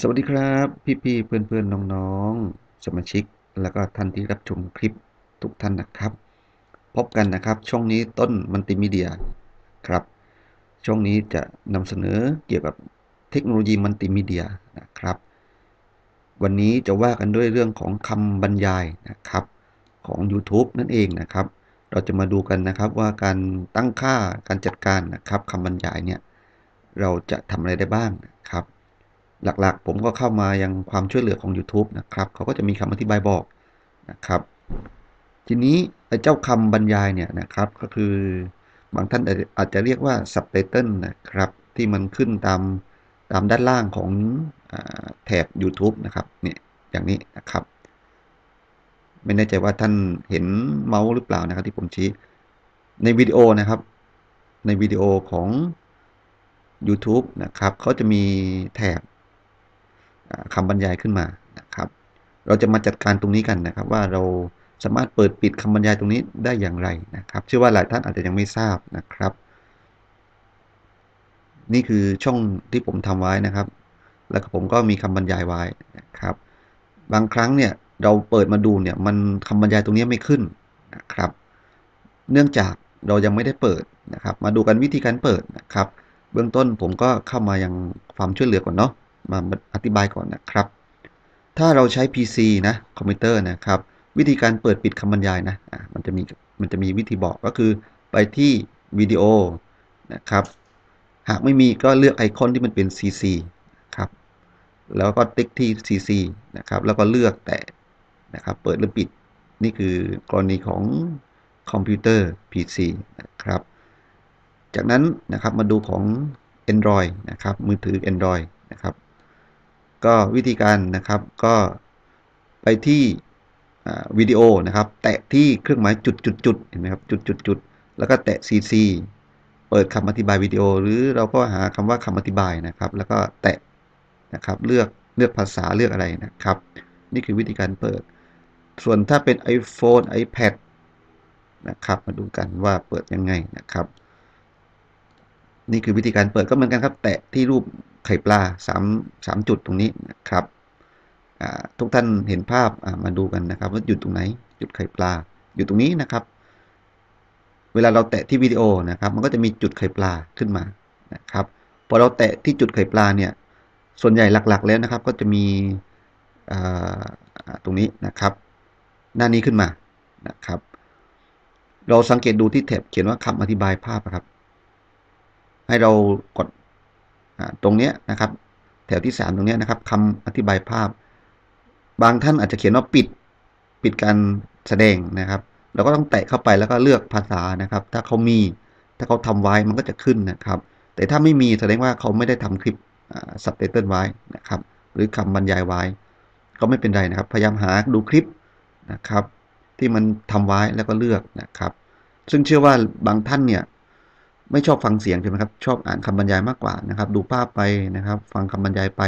สวัสดีครับพี่ๆเพื่อนๆน้องๆ สมาชิก แล้วก็ท่านที่รับชมคลิปทุกท่านนะครับ พบกันนะครับ ช่องนี้ต้นมัลติมีเดียครับ ช่องนี้จะนำเสนอเกี่ยวกับเทคโนโลยีมัลติมีเดียนะครับ วันนี้จะว่ากันด้วยเรื่องของคำบรรยายนะครับของ YouTube นั่นเองนะครับ เราจะมาดูกันนะครับว่าการตั้งค่าการจัดการนะครับคำบรรยายเนี่ยเราจะทำอะไรได้บ้างนะครับ หลักๆ ผมก็เข้ามายังความช่วยเหลือของ YouTube นะครับเขาก็จะมีคำอธิบายบอกนะครับ ทีนี้ไอ้เจ้าคำบรรยายเนี่ยนะครับก็คือบางท่านอาจจะเรียกว่า Subtitle นะครับ ที่มันขึ้นตามตามด้านล่างของอแถบ YouTube นะครับเนี่ยอย่างนี้นะครับ ไม่แน่ใจว่าท่านเห็นเมาส์หรือเปล่านะครับที่ผมชี้ในวิดีโอนะครับ ในวิดีโอของ YouTube นะครับเขาจะมีแถบ คำบรรยายขึ้นมานะครับ เราจะมาจัดการตรงนี้กันนะครับ ว่าเราสามารถเปิดปิดคำบรรยายตรงนี้ได้อย่างไรนะครับ เชื่อว่าหลายท่านอาจจะยังไม่ทราบนะครับ นี่คือช่องที่ผมทำไว้นะครับ แล้วก็ผมก็มีคำบรรยายไว้นะครับ บางครั้งเนี่ยเราเปิดมาดูเนี่ยมันคำบรรยายตรงนี้ไม่ขึ้นนะครับ เนื่องจากเรายังไม่ได้เปิดนะครับ มาดูกันวิธีการเปิดนะครับ เบื้องต้นผมก็เข้ามายังความช่วยเหลือก่อนเนาะ มาอธิบายก่อนนะครับ ถ้าเราใช้ PC นะคอมพิวเตอร์นะครับ วิธีการเปิดปิดคำบรรยายนะะมันจะมีมันจะมีวิธีบอกก็คือไปที่วิดีโอนะครับ หากไม่มีก็เลือกไอคอนที่มันเป็น CC ครับ แล้วก็ติ๊กที่ CC นะครับ แล้วก็เลือกแต่นะครับ เปิดหรือปิด นี่คือกรณีของคอมพิวเตอร์ PC นะครับ จากนั้นนะครับมาดูของ Android นะครับ มือถือ Android นะครับ ก็วิธีการนะครับก็ไปที่วิดีโอนะครับ แตะที่เครื่องหมายจุดจุดจุดเห็นไหมครับจุดจุดจุดแล้วก็แตะ CC เปิดคำอธิบายวิดีโอ หรือเราก็หาคำว่าคำอธิบายนะครับ แล้วก็แตะนะครับเลือกเลือกภาษาเลือกอะไรนะครับ นี่คือวิธีการเปิด ส่วนถ้าเป็น iPhone iPad นะครับ มาดูกันว่าเปิดยังไงนะครับ นี่คือวิธีการเปิดก็เหมือนกันครับ แตะที่รูปไข่ปลา3 3จุดตรงนี้นะครับทุกท่านเห็นภาพมาดูกันนะครับ ว่าอยู่ตรงไหนจุดไข่ปลาอยู่ตรงนี้นะครับ เวลาเราแตะที่วิดีโอนะครับ มันก็จะมีจุดไข่ปลาขึ้นมานะครับพอเราแตะที่จุดไข่ปลาเนี่ยส่วนใหญ่หลักๆ แล้วนะครับ ก็จะมีตรงนี้นะครับ หน้านี้ขึ้นมานะครับ เราสังเกตดูที่แถบเขียนว่าคำอธิบายภาพครับ ให้เรากดตรงนี้นะครับ แถวที่ 3 ตรงนี้นะครับคำอธิบายภาพ บางท่านอาจจะเขียนว่าปิดปิดการแสดงนะครับ เราก็ต้องแตะเข้าไปแล้วก็เลือกภาษานะครับ ถ้าเขามีถ้าเขาทำไว้มันก็จะขึ้นนะครับ แต่ถ้าไม่มีแสดงว่าเขาไม่ได้ทำคลิปสับไตเติลไว้นะครับ หรือคำบรรยายไว้ ก็ไม่เป็นไรนะครับ พยายามหาดูคลิปนะครับ ที่มันทำไว้แล้วก็เลือกนะครับ ซึ่งเชื่อว่าบางท่านเนี่ย ไม่ชอบฟังเสียงใช่ไหมครับ ชอบอ่านคำบรรยายมากกว่านะครับ ดูภาพไปนะครับ ฟังคำบรรยายไป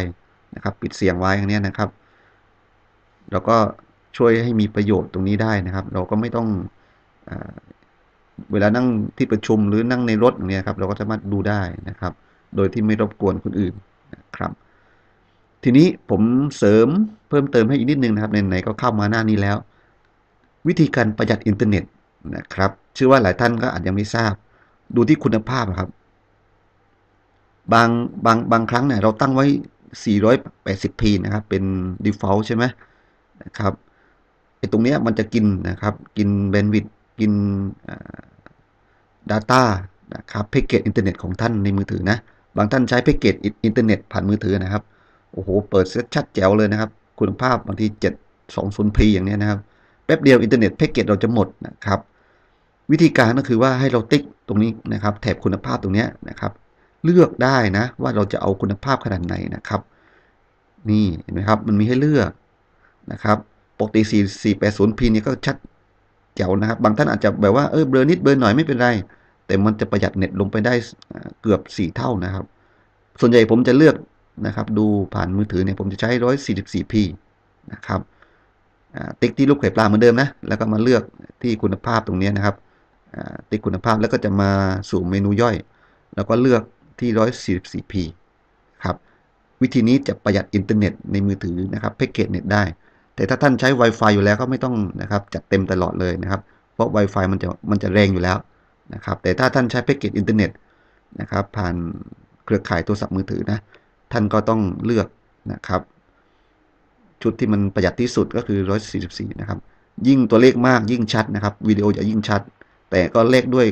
นะครับ ปิดเสียงไว้อย่างนี้นะครับ เราก็ช่วยให้มีประโยชน์ตรงนี้ได้นะครับ เราก็ไม่ต้องอเวลานั่งที่ประชุมหรือนั่งในรถอย่างนี้ครับ เราก็สามารถดูได้นะครับ โดยที่ไม่รบกวนคนอื่นนะครับ ทีนี้ผมเสริมเพิ่มเติมให้อีกนิดนึงนะครับไหนๆก็เข้ามาหน้านี้แล้ว วิธีการประหยัดอินเทอร์เน็ตนะครับเชื่อว่าหลายท่านก็อาจยังไม่ทราบ ดูที่คุณภาพครับ บางบางบางครั้งเนี่ยเราตั้งไว้ 480p นะครับ เป็น default ใช่ไหมนะครับไอ้ตรงเนี้ยมันจะกินนะครับ กินแบนด์วิดต์กิน data นะครับแพ็กเกจอินเทอร์เน็ตของท่านในมือถือนะ บางท่านใช้แพ็กเกจอินเทอร์เน็ตผ่านมือถือนะครับ โอ้โห เปิดเซตชัดแจ๋วเลยนะครับ คุณภาพบางที 720p อย่างนี้นะครับ แป๊บเดียวอินเทอร์เน็ตแพ็กเกจเราจะหมดนะครับ วิธีการก็คือว่าให้เราติ๊กตรงนี้นะครับ แถบคุณภาพตรงนี้นะครับ เลือกได้นะว่าเราจะเอาคุณภาพขนาดไหนนะครับ นี่เห็นไหมครับ มันมีให้เลือกนะครับปกติ 4480p นี่ก็ชัดเจ๋วนะครับ บางท่านอาจจะแบบว่าเออเบลอนิดเบลอหน่อยไม่เป็นไร แต่มันจะประหยัดเน็ตลงไปได้เกือบ 4 เท่านะครับ ส่วนใหญ่ผมจะเลือกนะครับ ดูผ่านมือถือเนี่ยผมจะใช้ 144p นะครับติ๊กที่รูปไข่ปลาเหมือนเดิมนะ แล้วก็มาเลือกที่คุณภาพตรงนี้นะครับ ติ๊กคุณภาพแล้วก็จะมาสู่เมนูย่อย แล้วก็เลือกที่ 144p ครับวิธีนี้จะประหยัดอินเทอร์เน็ตในมือถือนะครับแพ็กเกจเน็ตได้ แต่ถ้าท่านใช้ Wi-Fi อยู่แล้วก็ไม่ต้องนะครับจัดเต็มตลอดเลยนะครับ เพราะ Wi-Fi มันจะมันจะแรงอยู่แล้วนะครับแต่ถ้าท่านใช้แพ็กเกจอินเทอร์เน็ตนะครับผ่านเครือข่ายโทรศัพท์มือถือนะท่านก็ต้องเลือกนะครับ ชุดที่มันประหยัดที่สุดก็คือ 144 นะครับ ยิ่งตัวเลขมากยิ่งชัดนะครับวิดีโอจะยิ่งชัด แต่ก็เลขด้วย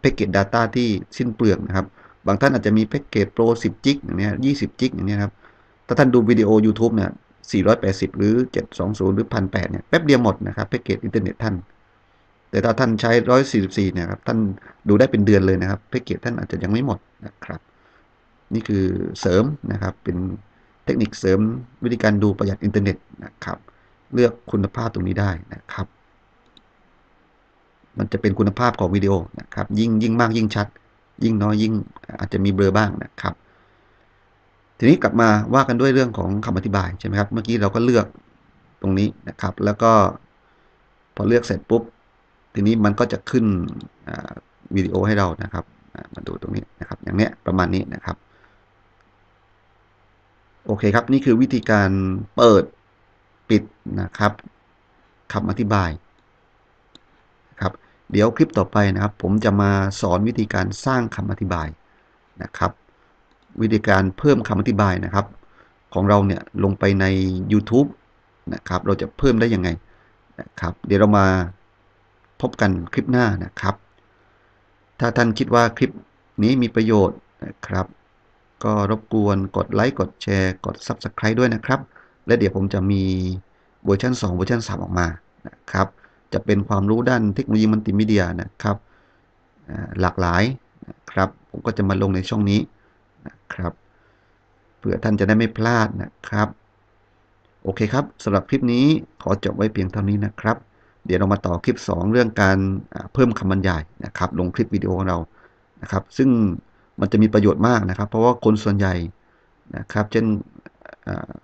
แพ็กเกจ Data ที่สิ้นเปลืองนะครับ บางท่านอาจจะมีแพ็กเกจโปร10 จิกอย่างเนี้ย20 จิกอย่างเนี้ยครับ ถ้าท่านดูวิดีโอ YouTube เนี่ย480 หรือ 720 หรือ1,800เนี่ยแป๊บเดียวหมดนะครับแพ็กเกจอินเทอร์เน็ตท่าน แต่ถ้าท่านใช้ 144เนี่ยครับท่านดูได้เป็นเดือนเลยนะครับแพ็กเกจท่านอาจจะยังไม่หมดนะครับ นี่คือเสริมนะครับเป็นเทคนิคเสริมวิธีการดูประหยัดอินเทอร์เน็ตนะครับ เลือกคุณภาพตรงนี้ได้นะครับ มันจะเป็นคุณภาพของวิดีโอนะครับยิ่งยิ่งมากยิ่งชัด ยิ่งน้อยยิ่งอาจจะมีเบลอบ้างนะครับ ทีนี้กลับมาว่ากันด้วยเรื่องของคำอธิบายใช่ไหมครับเมื่อกี้เราก็เลือกตรงนี้นะครับ แล้วก็พอเลือกเสร็จปุ๊บ ทีนี้มันก็จะขึ้นวิดีโอให้เรานะครับมาดูตรงนี้นะครับ อย่างเนี้ยประมาณนี้นะครับโอเคครับ นี่คือวิธีการเปิดปิดนะครับคำอธิบาย เดี๋ยวคลิปต่อไปนะครับ ผมจะมาสอนวิธีการสร้างคำอธิบายนะครับ วิธีการเพิ่มคำอธิบายนะครับ ของเราเนี่ยลงไปใน YouTube นะครับ เราจะเพิ่มได้ยังไงนะครับ เดี๋ยวเรามาพบกันคลิปหน้านะครับ ถ้าท่านคิดว่าคลิปนี้มีประโยชน์นะครับ ก็รบกวนกดไลค์กดแชร์ กด Subscribe ด้วยนะครับ และเดี๋ยวผมจะมีเวอร์ชัน2เวอร์ชัน3 ออกมานะครับ จะเป็นความรู้ด้านเทคโนโลยีมัลติมีเดียนะครับหลากหลายนะครับผมก็จะมาลงในช่องนี้นะครับเพื่อท่านจะได้ไม่พลาดนะครับ โอเคครับสำหรับคลิปนี้ขอจบไว้เพียงเท่านี้นะครับ เดี๋ยวเรามาต่อคลิป 2 เรื่องการเพิ่มคำบรรยายนะครับ ลงคลิปวิดีโอของเรานะครับ ซึ่งมันจะมีประโยชน์มากนะครับ เพราะว่าคนส่วนใหญ่นะครับ เช่น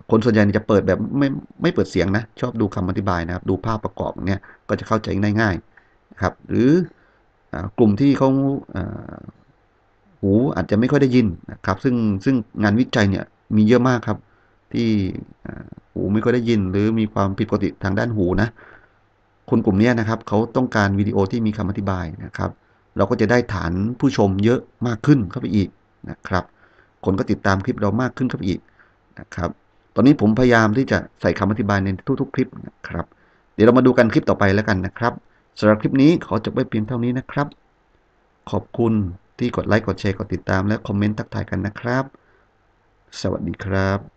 คนส่วนใหญ่จะเปิดแบบไม่ไม่เปิดเสียงนะ ชอบดูคำอธิบายนะครับ ดูภาพประกอบเนี้ยก็จะเข้าใจง่ายๆครับ หรือกลุ่มที่เขาหูอาจจะไม่ค่อยได้ยินนะครับ ซึ่งซึ่งงานวิจัยเนี่ยมีเยอะมากครับ ที่หูไม่ค่อยได้ยิน หรือมีความผิดปกติทางด้านหูนะคนกลุ่มนี้นะครับเขาต้องการวิดีโอที่มีคำอธิบายนะครับ เราก็จะได้ฐานผู้ชมเยอะมากขึ้นเข้าไปอีกนะครับ คนก็ติดตามคลิปเรามากขึ้นเข้าไปอีก นะครับ ตอนนี้ผมพยายามที่จะใส่คำอธิบายในทุกๆ คลิปนะครับ เดี๋ยวเรามาดูกันคลิปต่อไปแล้วกันนะครับสำหรับคลิปนี้ขอจบไว้เพียงเท่านี้นะครับ ขอบคุณที่กดไลค์กดแชร์กดติดตามและคอมเมนต์ทักทายกันนะครับ สวัสดีครับ